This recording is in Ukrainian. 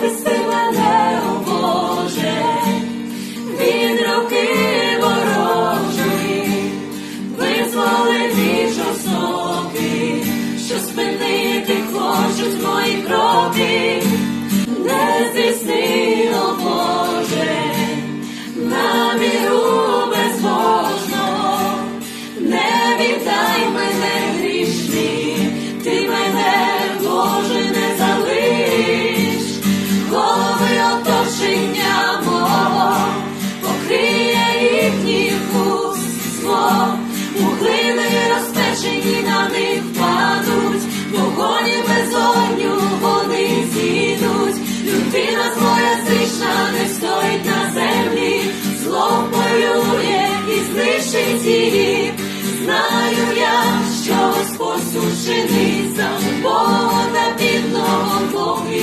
захисти мене, о Боже, від руки ворожої, визволи від жорстоки, що спинити хочуть. могили розпечені на них падуть, вогоні без огню вони зійдуть, людина злоя зична не стоїть на землі, зло полює і знищить її. Знаю я, що Господь сушений за Бога бідного Бог і